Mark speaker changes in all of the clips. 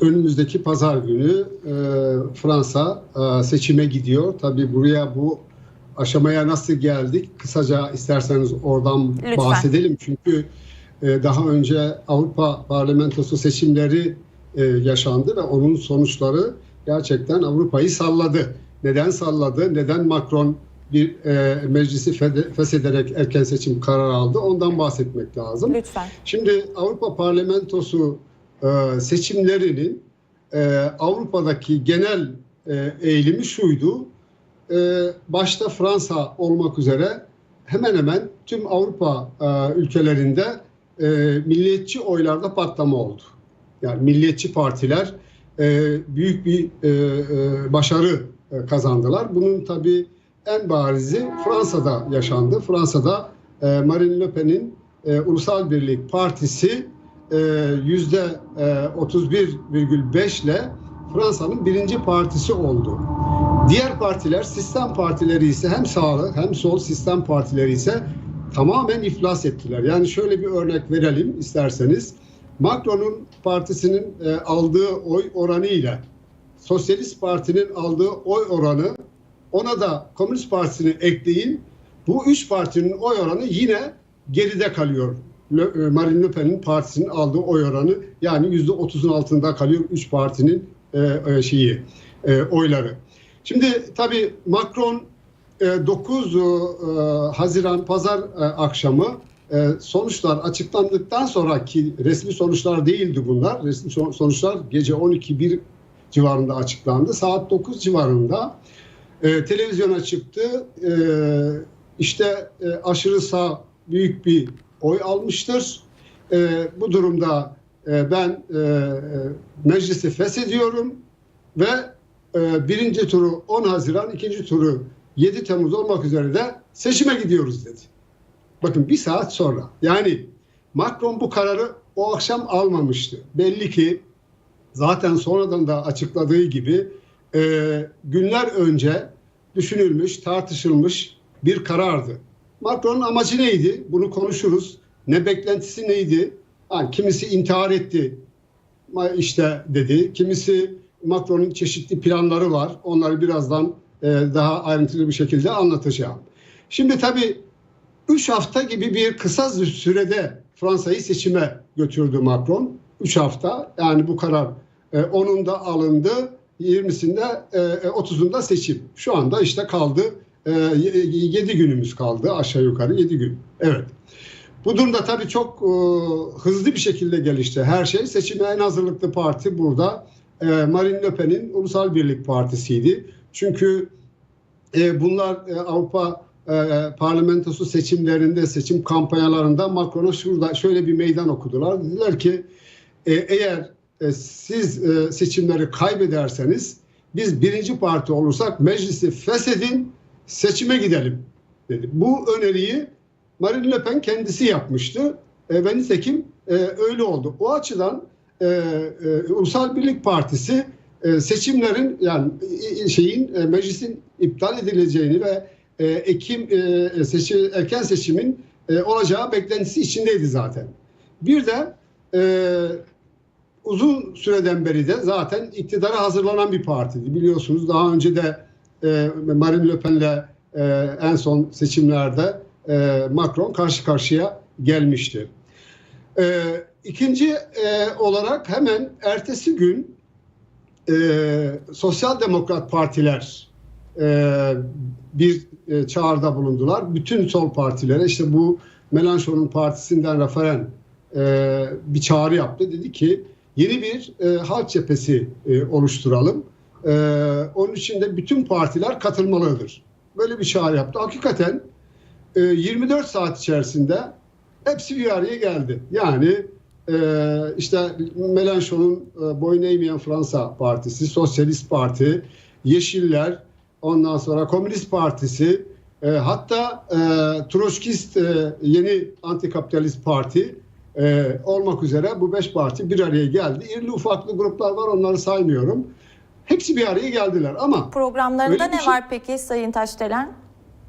Speaker 1: Önümüzdeki pazar günü e, Fransa e, seçime gidiyor. Tabii buraya bu aşamaya nasıl geldik? Kısaca isterseniz oradan
Speaker 2: Lütfen.
Speaker 1: bahsedelim. Çünkü e, daha önce Avrupa Parlamentosu seçimleri e, yaşandı ve onun sonuçları gerçekten Avrupa'yı salladı. Neden salladı? Neden Macron bir e, meclisi feshederek erken seçim kararı aldı? Ondan bahsetmek lazım.
Speaker 2: Lütfen.
Speaker 1: Şimdi Avrupa Parlamentosu e, seçimlerinin e, Avrupa'daki genel e, eğilimi şuydu. Başta Fransa olmak üzere hemen hemen tüm Avrupa ülkelerinde milliyetçi oylarda patlama oldu. Yani milliyetçi partiler büyük bir başarı kazandılar. Bunun tabii en barizi Fransa'da yaşandı. Fransa'da Marine Le Pen'in Ulusal Birlik Partisi yüzde e, 31,5 ile Fransa'nın birinci partisi oldu. Diğer partiler, sistem partileri ise hem sağlı hem sol sistem partileri ise tamamen iflas ettiler. Yani şöyle bir örnek verelim isterseniz. Macron'un partisinin e, aldığı oy oranı ile Sosyalist Parti'nin aldığı oy oranı ona da Komünist Partisi'ni ekleyin. Bu üç partinin oy oranı yine geride kalıyor. E, Marine Le Pen'in partisinin aldığı oy oranı yani yüzde otuzun altında kalıyor üç partinin e, e, şeyi e, oyları. Şimdi tabii Macron e, 9 e, Haziran Pazar e, akşamı e, sonuçlar açıklandıktan sonraki resmi sonuçlar değildi bunlar. Resmi son- sonuçlar gece 12-1 civarında açıklandı. Saat 9 civarında e, televizyona çıktı. E, işte e, aşırı sağ büyük bir oy almıştır. E, bu durumda e, ben e, e, meclisi feshediyorum ve e, birinci turu 10 Haziran, ikinci turu 7 Temmuz olmak üzere de seçime gidiyoruz dedi. Bakın bir saat sonra. Yani Macron bu kararı o akşam almamıştı. Belli ki zaten sonradan da açıkladığı gibi e, günler önce düşünülmüş, tartışılmış bir karardı. Macron'un amacı neydi? Bunu konuşuruz. Ne beklentisi neydi? Ha, kimisi intihar etti işte dedi. Kimisi Macron'un çeşitli planları var. Onları birazdan e, daha ayrıntılı bir şekilde anlatacağım. Şimdi tabii 3 hafta gibi bir kısa sürede Fransa'yı seçime götürdü Macron. 3 hafta yani bu karar e, 10'unda alındı, 20'sinde e, 30'unda seçim. Şu anda işte kaldı 7 günümüz kaldı aşağı yukarı 7 gün. Evet. Bu durumda tabii çok e, hızlı bir şekilde gelişti her şey. Seçime en hazırlıklı parti burada e, Marine Le Pen'in Ulusal Birlik Partisi'ydi. Çünkü e, bunlar e, Avrupa e, parlamentosu seçimlerinde, seçim kampanyalarında Macron'a şurada şöyle bir meydan okudular. Dediler ki e, eğer e, siz e, seçimleri kaybederseniz biz birinci parti olursak meclisi feshedin, seçime gidelim dedi. Bu öneriyi Marine Le Pen kendisi yapmıştı e, ve nitekim e, öyle oldu. O açıdan e, Ulusal Birlik Partisi seçimlerin yani şeyin meclisin iptal edileceğini ve Ekim seçim, erken seçimin olacağı beklentisi içindeydi zaten. Bir de e, uzun süreden beri de zaten iktidara hazırlanan bir partiydi. Biliyorsunuz daha önce de e, Marine Le Pen'le e, en son seçimlerde e, Macron karşı karşıya gelmişti. E, ikinci e, olarak hemen ertesi gün e, Sosyal Demokrat Partiler e, bir e, çağrıda bulundular. Bütün sol partilere işte bu Mélenchon'un partisinden referen e, bir çağrı yaptı. Dedi ki yeni bir e, halk cephesi e, oluşturalım. E, onun için de bütün partiler katılmalıdır. Böyle bir çağrı yaptı. Hakikaten e, 24 saat içerisinde hepsi bir araya geldi. Yani e, işte Mélenchon'un e, boyun eğmeyen Fransa Partisi, Sosyalist Parti, Yeşiller, ondan sonra Komünist Partisi, e, hatta e, Troçkist e, yeni antikapitalist parti e, olmak üzere bu beş parti bir araya geldi. İrili ufaklı gruplar var onları saymıyorum. Hepsi bir araya geldiler ama
Speaker 2: Programlarında ne
Speaker 1: şey-
Speaker 2: var peki Sayın Taşdelen?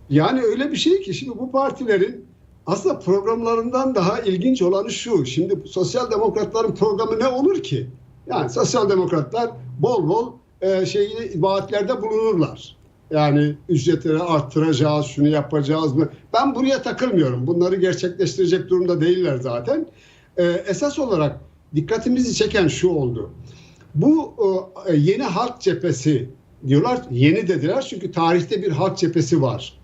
Speaker 1: yani öyle bir şey ki şimdi bu partilerin aslında programlarından daha ilginç olanı şu. Şimdi sosyal demokratların programı ne olur ki? Yani sosyal demokratlar bol bol e, şeyi vaatlerde bulunurlar. Yani ücretleri arttıracağız, şunu yapacağız mı? Ben buraya takılmıyorum. Bunları gerçekleştirecek durumda değiller zaten. E, esas olarak dikkatimizi çeken şu oldu. Bu e, yeni halk cephesi diyorlar. Yeni dediler çünkü tarihte bir halk cephesi var.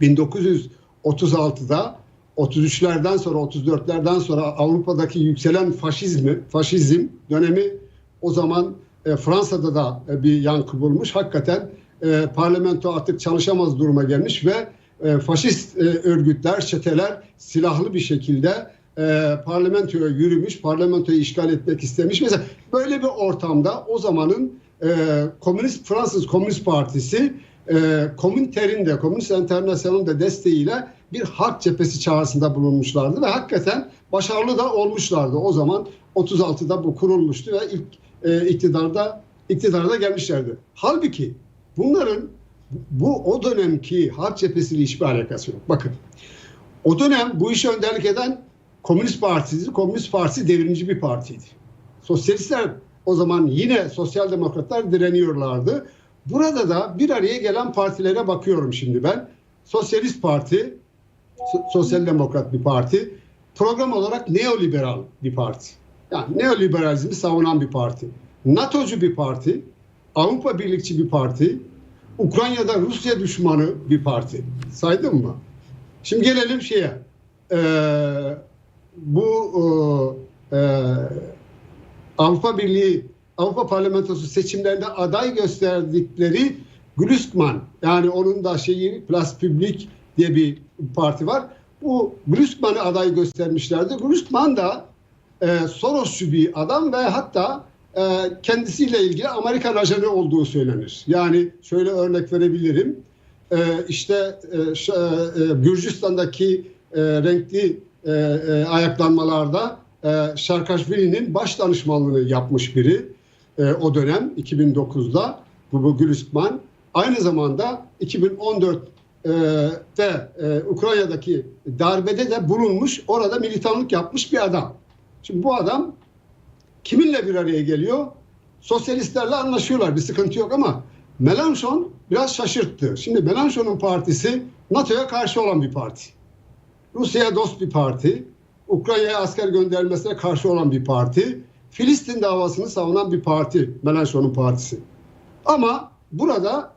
Speaker 1: 1936'da 33'lerden sonra 34'lerden sonra Avrupa'daki yükselen faşizmi, faşizm dönemi o zaman e, Fransa'da da e, bir yankı bulmuş. Hakikaten e, parlamento artık çalışamaz duruma gelmiş ve e, faşist e, örgütler, çeteler silahlı bir şekilde e, parlamentoya yürümüş, parlamentoyu işgal etmek istemiş. Mesela böyle bir ortamda o zamanın e, Komünist Fransız Komünist Partisi e, Komünter'in de Komünist Enternasyon'un da desteğiyle bir halk cephesi çağrısında bulunmuşlardı ve hakikaten başarılı da olmuşlardı. O zaman 36'da bu kurulmuştu ve ilk e, iktidarda iktidarda gelmişlerdi. Halbuki bunların bu o dönemki halk cephesiyle hiçbir alakası yok. Bakın o dönem bu işi önderlik eden Komünist Partisi, Komünist Partisi devrimci bir partiydi. Sosyalistler o zaman yine sosyal demokratlar direniyorlardı. Burada da bir araya gelen partilere bakıyorum şimdi ben. Sosyalist Parti, Sosyal Demokrat bir parti. Program olarak neoliberal bir parti. Yani neoliberalizmi savunan bir parti. NATO'cu bir parti. Avrupa Birlikçi bir parti. Ukrayna'da Rusya düşmanı bir parti. Saydım mı? Şimdi gelelim şeye. Ee, bu e, Avrupa Birliği Avrupa Parlamentosu seçimlerinde aday gösterdikleri Gluskman yani onun da şeyi Plus Public diye bir parti var. Bu Gluskman'ı aday göstermişlerdi. Gluskman da e, Sorosçu bir adam ve hatta e, kendisiyle ilgili Amerikan ajanı olduğu söylenir. Yani şöyle örnek verebilirim. E, işte e, e, Gürcistan'daki e, renkli e, e, ayaklanmalarda e, Şarkaşvili'nin baş danışmanlığını yapmış biri e, o dönem 2009'da bu Gülüskman aynı zamanda 2014'te e, Ukrayna'daki darbede de bulunmuş orada militanlık yapmış bir adam. Şimdi bu adam kiminle bir araya geliyor? Sosyalistlerle anlaşıyorlar bir sıkıntı yok ama Melanchon biraz şaşırttı. Şimdi Melanchon'un partisi NATO'ya karşı olan bir parti. Rusya'ya dost bir parti. Ukrayna'ya asker göndermesine karşı olan bir parti. Filistin davasını savunan bir parti. Melanchon'un partisi. Ama burada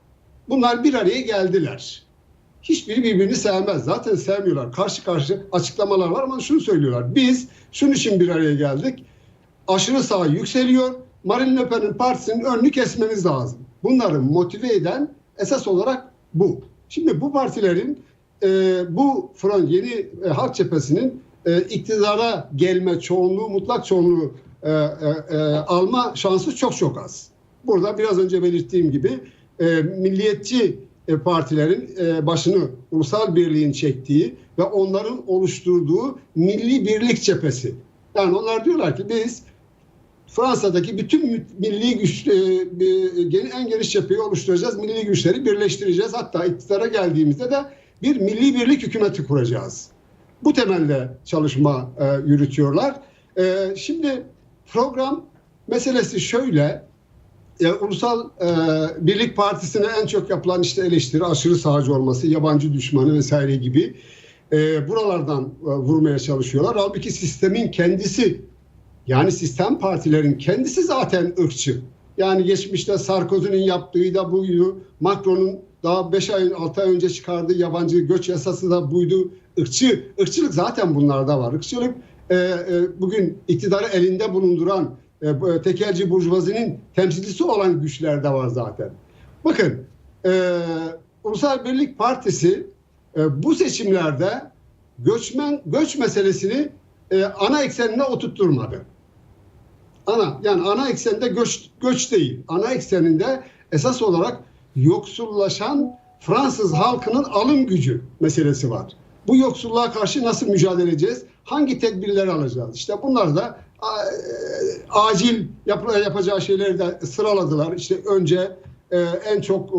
Speaker 1: bunlar bir araya geldiler. Hiçbiri birbirini sevmez. Zaten sevmiyorlar. Karşı karşı açıklamalar var ama şunu söylüyorlar. Biz şunun için bir araya geldik. Aşırı sağ yükseliyor. Marine Le Pen'in partisinin önünü kesmemiz lazım. Bunları motive eden esas olarak bu. Şimdi bu partilerin e, bu front yeni e, halk cephesinin e, iktidara gelme çoğunluğu, mutlak çoğunluğu e, e, e, alma şansı çok çok az. Burada biraz önce belirttiğim gibi e, milliyetçi e, partilerin e, başını ulusal birliğin çektiği ve onların oluşturduğu milli birlik cephesi. Yani onlar diyorlar ki biz Fransa'daki bütün milli güç e, en geniş cepheyi oluşturacağız. Milli güçleri birleştireceğiz. Hatta iktidara geldiğimizde de bir milli birlik hükümeti kuracağız. Bu temelde çalışma e, yürütüyorlar. E, şimdi program meselesi şöyle. E, Ulusal e, Birlik Partisi'ne en çok yapılan işte eleştiri aşırı sağcı olması, yabancı düşmanı vesaire gibi e, buralardan e, vurmaya çalışıyorlar. Halbuki sistemin kendisi yani sistem partilerin kendisi zaten ırkçı. Yani geçmişte Sarkozy'nin yaptığı da buydu. Macron'un daha 5 ay 6 ay önce çıkardığı yabancı göç yasası da buydu. Irkçı, ırkçılık zaten bunlarda var. Irkçılık e, e, bugün iktidarı elinde bulunduran e, tekelci burjuvazinin temsilcisi olan güçlerde var zaten. Bakın e, Ulusal Birlik Partisi e, bu seçimlerde göçmen göç meselesini e, ana eksenine oturtturmadı. Ana yani ana eksende göç göç değil. Ana ekseninde esas olarak yoksullaşan Fransız halkının alım gücü meselesi var. Bu yoksulluğa karşı nasıl mücadele edeceğiz? Hangi tedbirleri alacağız? İşte bunlar da e, acil yap yapacağı şeyleri de sıraladılar. İşte önce e, en çok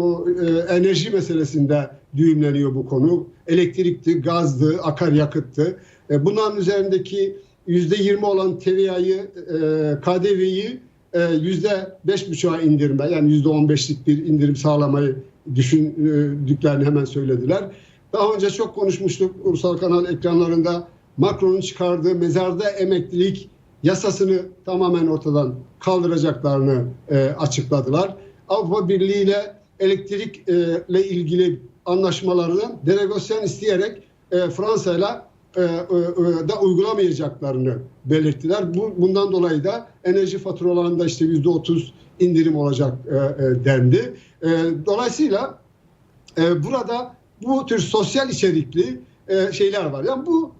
Speaker 1: e, enerji meselesinde düğümleniyor bu konu. Elektrikti, gazdı, akaryakıttı. E, bunların üzerindeki yüzde yirmi olan TVA'yı, e, KDV'yi e, yüzde beş buçuğa indirme yani yüzde on beşlik bir indirim sağlamayı düşündüklerini hemen söylediler. Daha önce çok konuşmuştuk ulusal kanal ekranlarında Macron'un çıkardığı mezarda emeklilik yasasını tamamen ortadan kaldıracaklarını e, açıkladılar. Avrupa Birliği ile elektrikle ilgili anlaşmalarını denegasyon isteyerek e, Fransa ile e, da uygulamayacaklarını belirttiler. Bu, bundan dolayı da enerji faturalarında işte yüzde otuz indirim olacak e, e, dendi. E, dolayısıyla e, burada bu tür sosyal içerikli e, şeyler var. Yani bu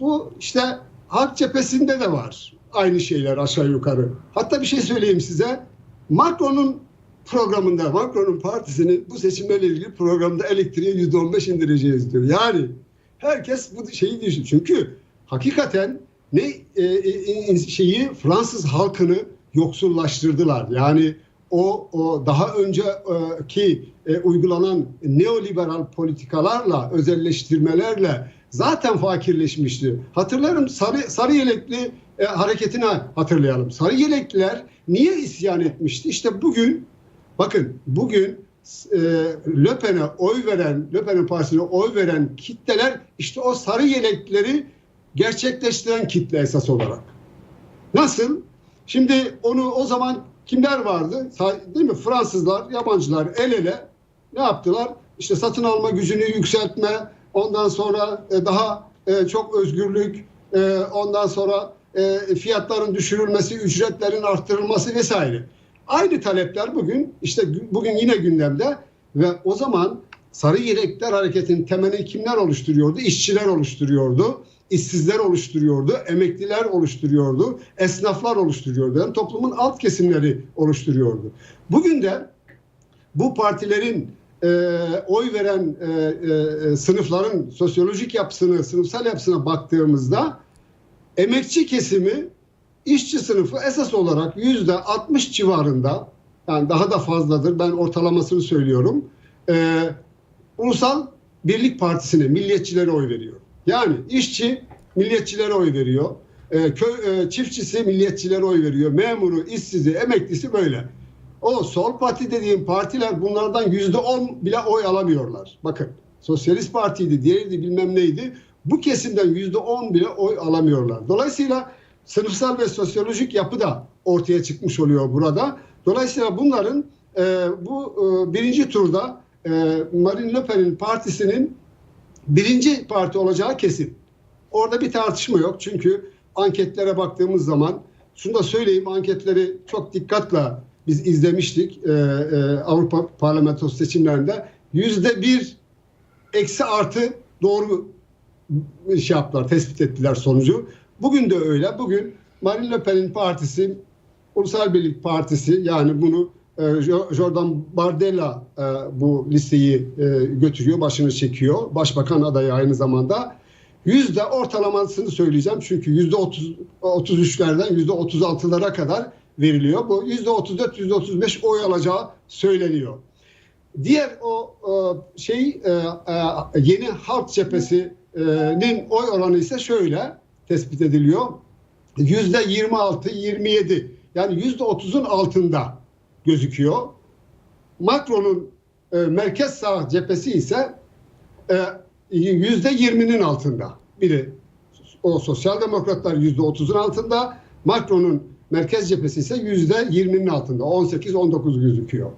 Speaker 1: bu işte halk cephesinde de var aynı şeyler aşağı yukarı. Hatta bir şey söyleyeyim size. Macron'un programında, Macron'un partisinin bu seçimlerle ilgili programda on beş indireceğiz diyor. Yani herkes bu şeyi düşünüyor. Çünkü hakikaten ne e, e, şeyi Fransız halkını yoksullaştırdılar. Yani o, o daha önceki e, uygulanan neoliberal politikalarla, özelleştirmelerle zaten fakirleşmişti. Hatırlarım sarı, sarı yelekli e, hareketini hatırlayalım. Sarı yelekliler niye isyan etmişti? İşte bugün bakın bugün e, Le Pen'e oy veren, Le Pen'in partisine oy veren kitleler işte o sarı yelekleri gerçekleştiren kitle esas olarak. Nasıl? Şimdi onu o zaman kimler vardı? Değil mi? Fransızlar, yabancılar el ele ne yaptılar? İşte satın alma gücünü yükseltme, ondan sonra e, daha e, çok özgürlük, e, ondan sonra fiyatların düşürülmesi, ücretlerin arttırılması vesaire. Aynı talepler bugün işte bugün yine gündemde ve o zaman Sarı Yelekler Hareketi'nin temelini kimler oluşturuyordu? İşçiler oluşturuyordu, işsizler oluşturuyordu, emekliler oluşturuyordu, esnaflar oluşturuyordu. Yani toplumun alt kesimleri oluşturuyordu. Bugün de bu partilerin e, oy veren e, e, sınıfların sosyolojik yapısını, sınıfsal yapısına baktığımızda emekçi kesimi işçi sınıfı esas olarak yüzde 60 civarında yani daha da fazladır ben ortalamasını söylüyorum. E, Ulusal Birlik Partisi'ne milliyetçilere oy veriyor. Yani işçi milliyetçilere oy veriyor. E, köy, e, çiftçisi milliyetçilere oy veriyor. Memuru, işsizi, emeklisi böyle. O sol parti dediğim partiler bunlardan yüzde on bile oy alamıyorlar. Bakın Sosyalist Parti'ydi, diğeriydi bilmem neydi. Bu kesimden yüzde on bile oy alamıyorlar. Dolayısıyla sınıfsal ve sosyolojik yapı da ortaya çıkmış oluyor burada. Dolayısıyla bunların e, bu e, birinci turda e, Marine Le Pen'in partisinin birinci parti olacağı kesin. Orada bir tartışma yok. Çünkü anketlere baktığımız zaman şunu da söyleyeyim anketleri çok dikkatle biz izlemiştik e, e, Avrupa Parlamentosu seçimlerinde. Yüzde bir eksi artı doğru şey yaptılar, tespit ettiler sonucu. Bugün de öyle. Bugün Marine Le Pen'in partisi, Ulusal Birlik Partisi yani bunu e, Jordan Bardella e, bu listeyi e, götürüyor, başını çekiyor. Başbakan adayı aynı zamanda. Yüzde ortalamasını söyleyeceğim çünkü yüzde 30 33'lerden yüzde 36'lara kadar veriliyor. Bu yüzde 34, yüzde 35 oy alacağı söyleniyor. Diğer o şey yeni Halk Cephesi'nin oy oranı ise şöyle tespit ediliyor. Yüzde 26, 27 yani yüzde 30'un altında gözüküyor. Macron'un e, merkez sağ cephesi ise e, yüzde 20'nin altında. Biri o sosyal demokratlar yüzde 30'un altında. Macron'un merkez cephesi ise yüzde 20'nin altında. 18-19 gözüküyor.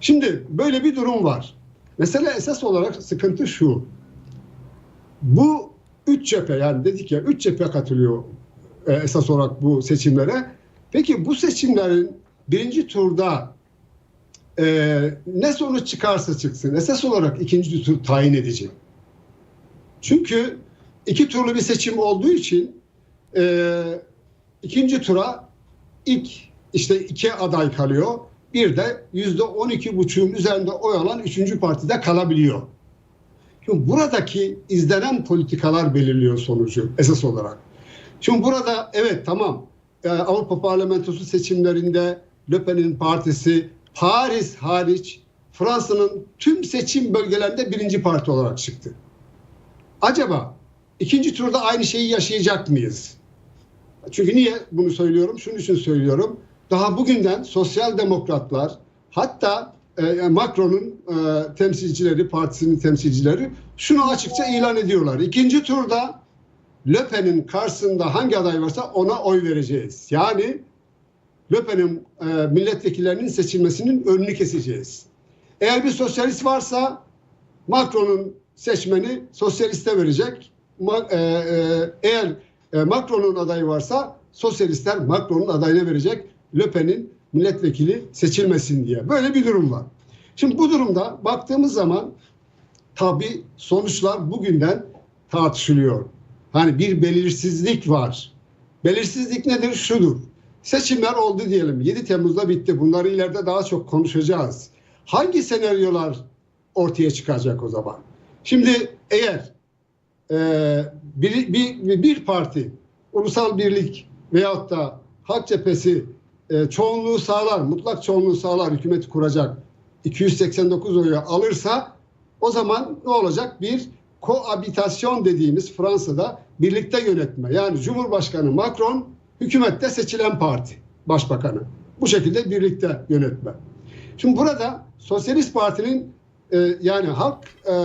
Speaker 1: Şimdi böyle bir durum var. Mesela esas olarak sıkıntı şu. Bu üç cephe yani dedik ya üç cephe katılıyor e, esas olarak bu seçimlere. Peki bu seçimlerin birinci turda e, ne sonuç çıkarsa çıksın esas olarak ikinci tur tayin edici. Çünkü iki turlu bir seçim olduğu için e, ikinci tura ilk işte iki aday kalıyor. Bir de yüzde on iki buçuğun üzerinde oy alan üçüncü partide kalabiliyor. Şimdi buradaki izlenen politikalar belirliyor sonucu esas olarak. Şimdi burada evet tamam e, Avrupa Parlamentosu seçimlerinde Le Pen'in partisi Paris hariç Fransa'nın tüm seçim bölgelerinde birinci parti olarak çıktı. Acaba ikinci turda aynı şeyi yaşayacak mıyız? Çünkü niye bunu söylüyorum? Şunun için söylüyorum. daha bugünden sosyal demokratlar hatta e, Macron'un e, temsilcileri, partisinin temsilcileri şunu açıkça ilan ediyorlar. İkinci turda Le Pen'in karşısında hangi aday varsa ona oy vereceğiz. Yani Le Pen'in e, milletvekillerinin seçilmesinin önünü keseceğiz. Eğer bir sosyalist varsa Macron'un seçmeni sosyaliste verecek. Ma, e, e, eğer e, Macron'un adayı varsa sosyalistler Macron'un adayına verecek. Le Pen'in milletvekili seçilmesin diye. Böyle bir durum var. Şimdi bu durumda baktığımız zaman tabi sonuçlar bugünden tartışılıyor. Hani bir belirsizlik var. Belirsizlik nedir? Şudur. Seçimler oldu diyelim. 7 Temmuz'da bitti. Bunları ileride daha çok konuşacağız. Hangi senaryolar ortaya çıkacak o zaman? Şimdi eğer e, bir, bir, bir parti, ulusal birlik veyahut da halk cephesi e, çoğunluğu sağlar, mutlak çoğunluğu sağlar, hükümeti kuracak 289 oyu alırsa o zaman ne olacak? Bir koabitasyon dediğimiz Fransa'da birlikte yönetme. Yani Cumhurbaşkanı Macron hükümette seçilen parti başbakanı. Bu şekilde birlikte yönetme. Şimdi burada Sosyalist Parti'nin e, yani halk e, e,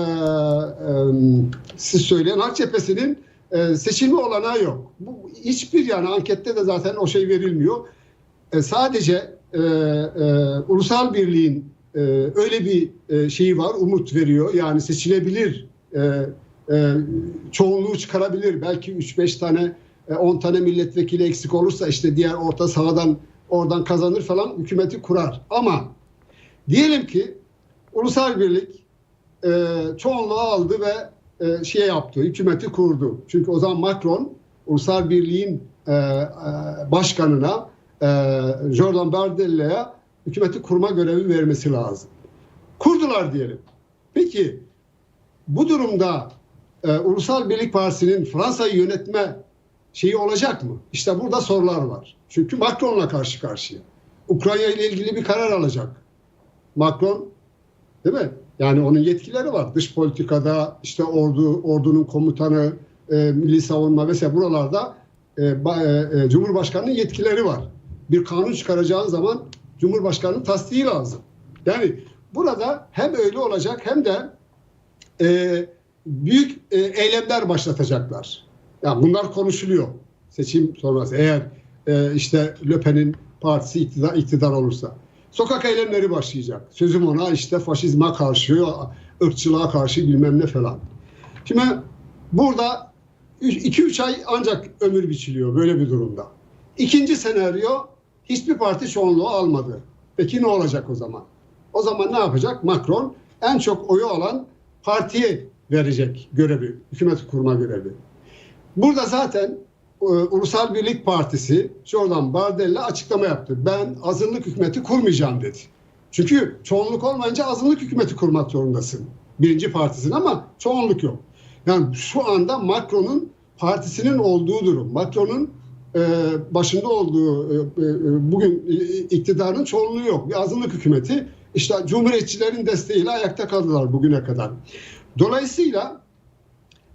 Speaker 1: siz söyleyen halk cephesinin e, seçilme olanağı yok. Bu hiçbir yani ankette de zaten o şey verilmiyor. E, sadece e, e, ulusal birliğin e, öyle bir e, şeyi var, umut veriyor. Yani seçilebilir, e, e, çoğunluğu çıkarabilir. Belki 3-5 tane, e, 10 tane milletvekili eksik olursa işte diğer orta sahadan oradan kazanır falan hükümeti kurar. Ama diyelim ki ulusal birlik e, çoğunluğu aldı ve e, şey yaptı, hükümeti kurdu. Çünkü o zaman Macron ulusal birliğin e, e, başkanına e, Jordan Bardella'ya hükümeti kurma görevi vermesi lazım. Kurdular diyelim. Peki bu durumda e, Ulusal Birlik Partisi'nin Fransa'yı yönetme şeyi olacak mı? İşte burada sorular var. Çünkü Macron'la karşı karşıya. Ukrayna ile ilgili bir karar alacak. Macron değil mi? Yani onun yetkileri var. Dış politikada işte ordu ordunun komutanı, e, milli savunma vesaire buralarda e, e, e, Cumhurbaşkanı'nın yetkileri var. Bir kanun çıkaracağın zaman Cumhurbaşkanı'nın tasdiği lazım. Yani burada hem öyle olacak hem de e, büyük e, eylemler başlatacaklar. Yani bunlar konuşuluyor seçim sonrası. Eğer e, işte Le Pen'in partisi iktidar, iktidar olursa. Sokak eylemleri başlayacak. Sözüm ona işte faşizme karşı, ırkçılığa karşı bilmem ne falan. Şimdi burada 2-3 ay ancak ömür biçiliyor böyle bir durumda. İkinci senaryo hiçbir parti çoğunluğu almadı. Peki ne olacak o zaman? O zaman ne yapacak? Macron en çok oyu alan partiye verecek görevi, hükümet kurma görevi. Burada zaten e, Ulusal Birlik Partisi Jordan Bardella açıklama yaptı. Ben azınlık hükümeti kurmayacağım dedi. Çünkü çoğunluk olmayınca azınlık hükümeti kurmak zorundasın. Birinci partisin ama çoğunluk yok. Yani şu anda Macron'un partisinin olduğu durum. Macron'un başında olduğu e, e, bugün iktidarın çoğunluğu yok. Bir azınlık hükümeti işte cumhuriyetçilerin desteğiyle ayakta kaldılar bugüne kadar. Dolayısıyla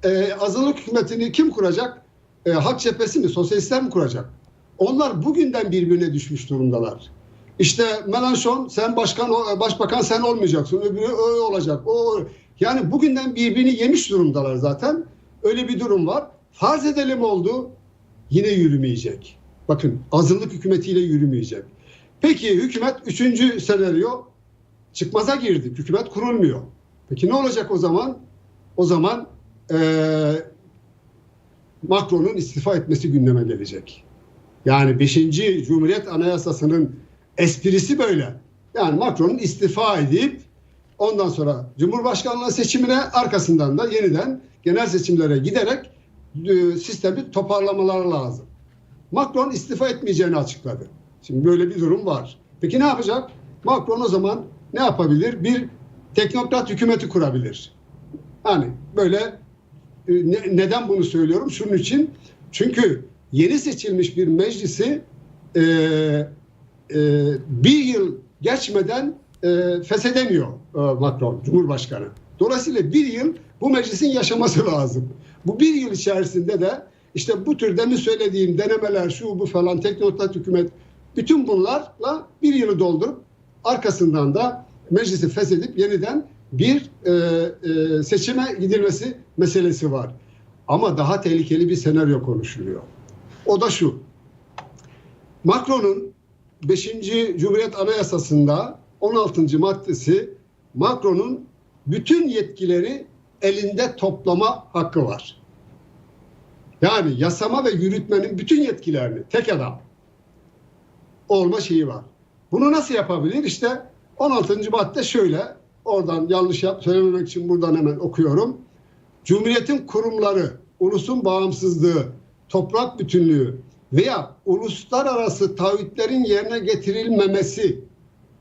Speaker 1: e, azınlık hükümetini kim kuracak? E, Halk cephesi mi, sosyalistler mi kuracak? Onlar bugünden birbirine düşmüş durumdalar. İşte Melanchon sen başkan başbakan sen olmayacaksın. Öbürü öyle olacak. O yani bugünden birbirini yemiş durumdalar zaten. Öyle bir durum var. Farz edelim oldu yine yürümeyecek. Bakın azınlık hükümetiyle yürümeyecek. Peki hükümet üçüncü senaryo çıkmaza girdik. Hükümet kurulmuyor. Peki ne olacak o zaman? O zaman ee, Macron'un istifa etmesi gündeme gelecek. Yani 5. Cumhuriyet Anayasası'nın esprisi böyle. Yani Macron'un istifa edip ondan sonra Cumhurbaşkanlığı seçimine arkasından da yeniden genel seçimlere giderek sistemi toparlamaları lazım. Macron istifa etmeyeceğini açıkladı. Şimdi böyle bir durum var. Peki ne yapacak? Macron o zaman ne yapabilir? Bir teknokrat hükümeti kurabilir. Hani böyle e, ne, neden bunu söylüyorum? Şunun için çünkü yeni seçilmiş bir meclisi e, e, bir yıl geçmeden e, feshedemiyor e, Macron, Cumhurbaşkanı. Dolayısıyla bir yıl bu meclisin yaşaması lazım. Bu bir yıl içerisinde de işte bu tür demin söylediğim denemeler şu bu falan teknokrat hükümet Bütün bunlarla bir yılı doldurup arkasından da meclisi feshedip yeniden bir e, e, seçime gidilmesi meselesi var. Ama daha tehlikeli bir senaryo konuşuluyor. O da şu. Macron'un 5. Cumhuriyet Anayasası'nda 16. maddesi Macron'un bütün yetkileri elinde toplama hakkı var. Yani yasama ve yürütmenin bütün yetkilerini tek adam olma şeyi var. Bunu nasıl yapabilir? İşte 16. madde şöyle. Oradan yanlış yap söylememek için buradan hemen okuyorum. Cumhuriyetin kurumları, ulusun bağımsızlığı, toprak bütünlüğü veya uluslararası taahhütlerin yerine getirilmemesi.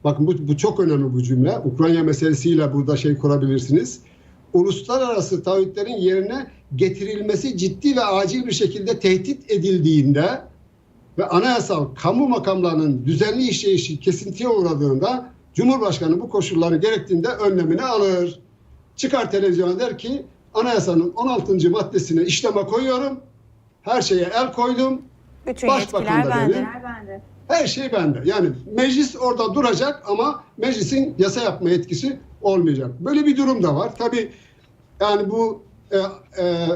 Speaker 1: Bakın bu, bu çok önemli bu cümle. Ukrayna meselesiyle burada şey kurabilirsiniz. Uluslararası taahhütlerin yerine getirilmesi ciddi ve acil bir şekilde tehdit edildiğinde ve anayasal kamu makamlarının düzenli işleyişi kesintiye uğradığında Cumhurbaşkanı bu koşulları gerektiğinde önlemini alır. Çıkar televizyona der ki anayasanın 16. maddesine işleme koyuyorum. Her şeye el koydum.
Speaker 2: Bütün
Speaker 1: Başbakan
Speaker 2: yetkiler
Speaker 1: da
Speaker 2: bende.
Speaker 1: benim. Her şey bende. Yani meclis orada duracak ama meclisin yasa yapma yetkisi olmayacak. Böyle bir durum da var. Tabii yani bu e, e, e,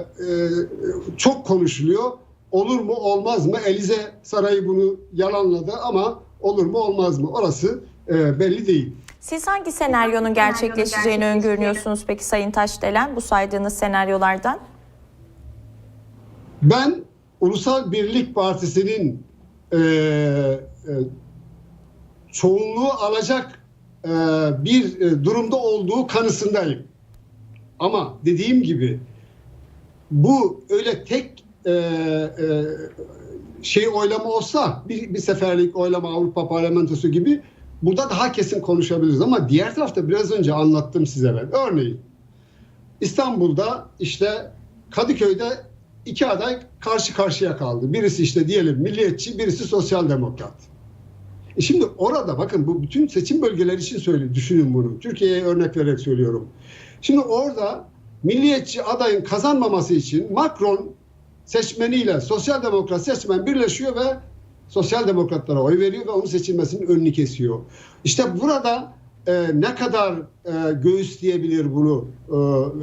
Speaker 1: çok konuşuluyor. Olur mu olmaz mı? Elize Sarayı bunu yalanladı ama olur mu olmaz mı? Orası e, belli değil.
Speaker 2: Siz hangi senaryonun gerçekleşeceğini öngörüyorsunuz peki Sayın Taşdelen bu saydığınız senaryolardan?
Speaker 1: Ben Ulusal Birlik Partisi'nin e, e, çoğunluğu alacak e, bir e, durumda olduğu kanısındayım. Ama dediğim gibi bu öyle tek e, şey oylama olsa bir, bir seferlik oylama Avrupa Parlamentosu gibi burada daha kesin konuşabiliriz. Ama diğer tarafta biraz önce anlattım size ben. Örneğin İstanbul'da işte Kadıköy'de iki aday karşı karşıya kaldı. Birisi işte diyelim milliyetçi, birisi sosyal demokrat. E şimdi orada bakın bu bütün seçim bölgeleri için söyle düşünün bunu. Türkiye'ye örnek vererek söylüyorum. Şimdi orada milliyetçi adayın kazanmaması için Macron seçmeniyle sosyal demokrat seçmen birleşiyor ve sosyal demokratlara oy veriyor ve onun seçilmesinin önünü kesiyor. İşte burada e, ne kadar e, göğüsleyebilir bunu e,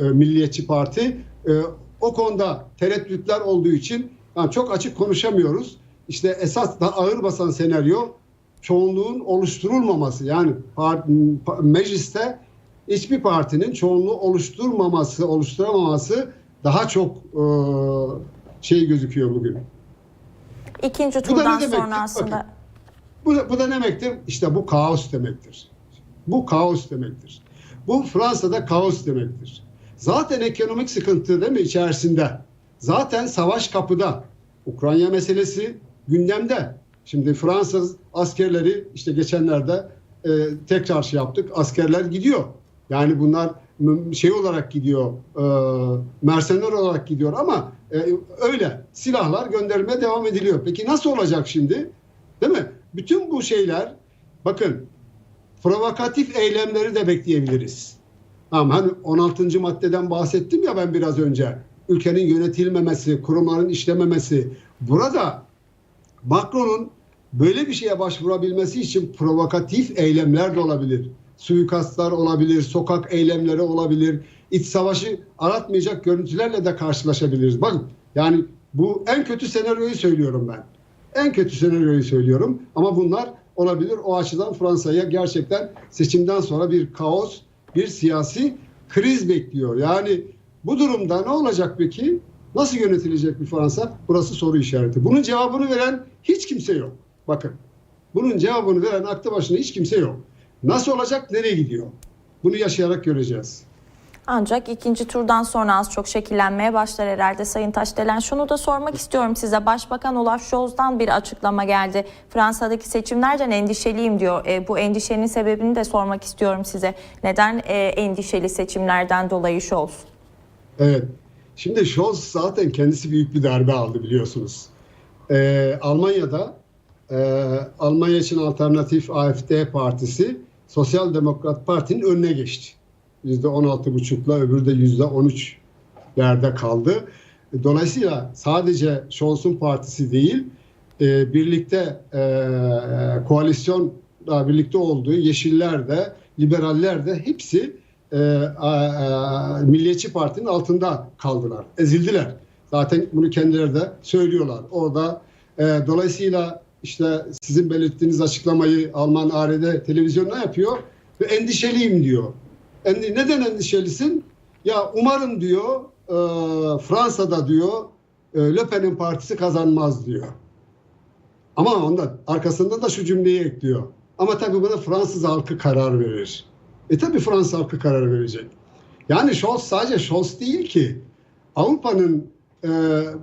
Speaker 1: e, Milliyetçi Parti? E, o konuda tereddütler olduğu için yani çok açık konuşamıyoruz. İşte esas da ağır basan senaryo çoğunluğun oluşturulmaması. Yani part, mecliste hiçbir partinin çoğunluğu oluşturmaması, oluşturamaması daha çok e, şey gözüküyor bugün.
Speaker 2: İkinci turdan sonra aslında
Speaker 1: Bu, bu da ne demektir? İşte bu kaos demektir. Bu kaos demektir. Bu Fransa'da kaos demektir. Zaten ekonomik sıkıntı değil mi içerisinde? Zaten savaş kapıda. Ukrayna meselesi gündemde. Şimdi Fransız askerleri işte geçenlerde e, tekrar şey yaptık. Askerler gidiyor. Yani bunlar şey olarak gidiyor, e, mersener olarak gidiyor ama e, öyle silahlar gönderilmeye devam ediliyor. Peki nasıl olacak şimdi? Değil mi? Bütün bu şeyler bakın provokatif eylemleri de bekleyebiliriz. Tamam hani 16. maddeden bahsettim ya ben biraz önce. Ülkenin yönetilmemesi, kurumların işlememesi. Burada Macron'un böyle bir şeye başvurabilmesi için provokatif eylemler de olabilir. Suikastlar olabilir, sokak eylemleri olabilir. İç savaşı aratmayacak görüntülerle de karşılaşabiliriz. Bakın yani bu en kötü senaryoyu söylüyorum ben. En kötü senaryoyu söylüyorum ama bunlar olabilir. O açıdan Fransa'ya gerçekten seçimden sonra bir kaos, bir siyasi kriz bekliyor. Yani bu durumda ne olacak peki? Nasıl yönetilecek bir Fransa? Burası soru işareti. Bunun cevabını veren hiç kimse yok. Bakın. Bunun cevabını veren aklı başında hiç kimse yok. Nasıl olacak? Nereye gidiyor? Bunu yaşayarak göreceğiz.
Speaker 2: ancak ikinci turdan sonra az çok şekillenmeye başlar herhalde Sayın Taşdelen. Şunu da sormak istiyorum size. Başbakan Olaf Scholz'dan bir açıklama geldi. Fransa'daki seçimlerden endişeliyim diyor. E, bu endişenin sebebini de sormak istiyorum size. Neden e, endişeli seçimlerden dolayı Scholz?
Speaker 1: Evet. Şimdi Scholz zaten kendisi büyük bir darbe aldı biliyorsunuz. Ee, Almanya'da e, Almanya için Alternatif AFD Partisi Sosyal Demokrat Parti'nin önüne geçti. %16,5'la öbürü de %13'lerde kaldı. Dolayısıyla sadece Scholz'un partisi değil, e, birlikte e, koalisyonla birlikte olduğu Yeşiller de Liberaller de hepsi e, a, a, Milliyetçi Parti'nin altında kaldılar, ezildiler. Zaten bunu kendileri de söylüyorlar. Orada e, dolayısıyla işte sizin belirttiğiniz açıklamayı Alman ARD televizyonuna yapıyor ve endişeliyim diyor. Endi, neden endişelisin? Ya umarım diyor e, Fransa'da diyor e, Le Pen'in partisi kazanmaz diyor. Ama onda arkasında da şu cümleyi ekliyor. Ama tabii buna Fransız halkı karar verir. E tabii Fransız halkı karar verecek. Yani Scholz sadece Scholz değil ki. Avrupa'nın e,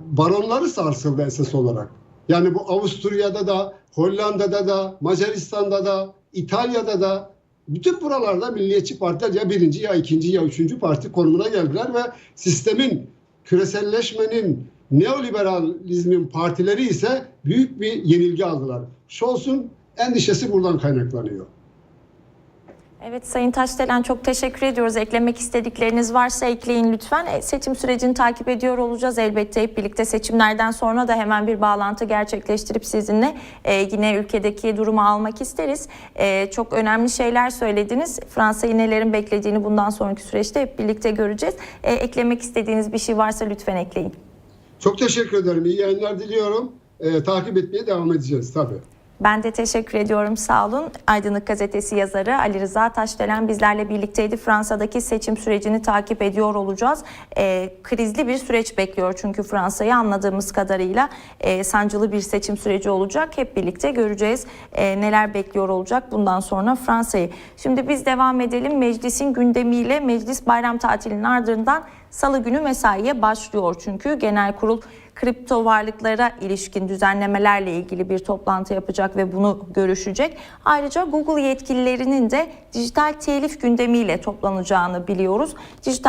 Speaker 1: baronları sarsıldı esas olarak. Yani bu Avusturya'da da, Hollanda'da da, Macaristan'da da, İtalya'da da bütün buralarda milliyetçi partiler ya birinci ya ikinci ya üçüncü parti konumuna geldiler ve sistemin küreselleşmenin neoliberalizmin partileri ise büyük bir yenilgi aldılar. Scholz'un endişesi buradan kaynaklanıyor.
Speaker 2: Evet Sayın Taşdelen çok teşekkür ediyoruz. Eklemek istedikleriniz varsa ekleyin lütfen. E, seçim sürecini takip ediyor olacağız elbette hep birlikte. Seçimlerden sonra da hemen bir bağlantı gerçekleştirip sizinle e, yine ülkedeki durumu almak isteriz. E, çok önemli şeyler söylediniz. Fransa'yı nelerin beklediğini bundan sonraki süreçte hep birlikte göreceğiz. E, eklemek istediğiniz bir şey varsa lütfen ekleyin.
Speaker 1: Çok teşekkür ederim. İyi yayınlar diliyorum. Ee, takip etmeye devam edeceğiz tabii.
Speaker 2: Ben de teşekkür ediyorum. Sağ olun. Aydınlık Gazetesi yazarı Ali Rıza Taşdelen bizlerle birlikteydi. Fransa'daki seçim sürecini takip ediyor olacağız. Ee, krizli bir süreç bekliyor çünkü Fransa'yı anladığımız kadarıyla e, sancılı bir seçim süreci olacak. Hep birlikte göreceğiz e, neler bekliyor olacak bundan sonra Fransa'yı. Şimdi biz devam edelim. Meclisin gündemiyle meclis bayram tatilinin ardından Salı günü mesaiye başlıyor çünkü genel kurul kripto varlıklara ilişkin düzenlemelerle ilgili bir toplantı yapacak ve bunu görüşecek. Ayrıca Google yetkililerinin de dijital telif gündemiyle toplanacağını biliyoruz. Dijital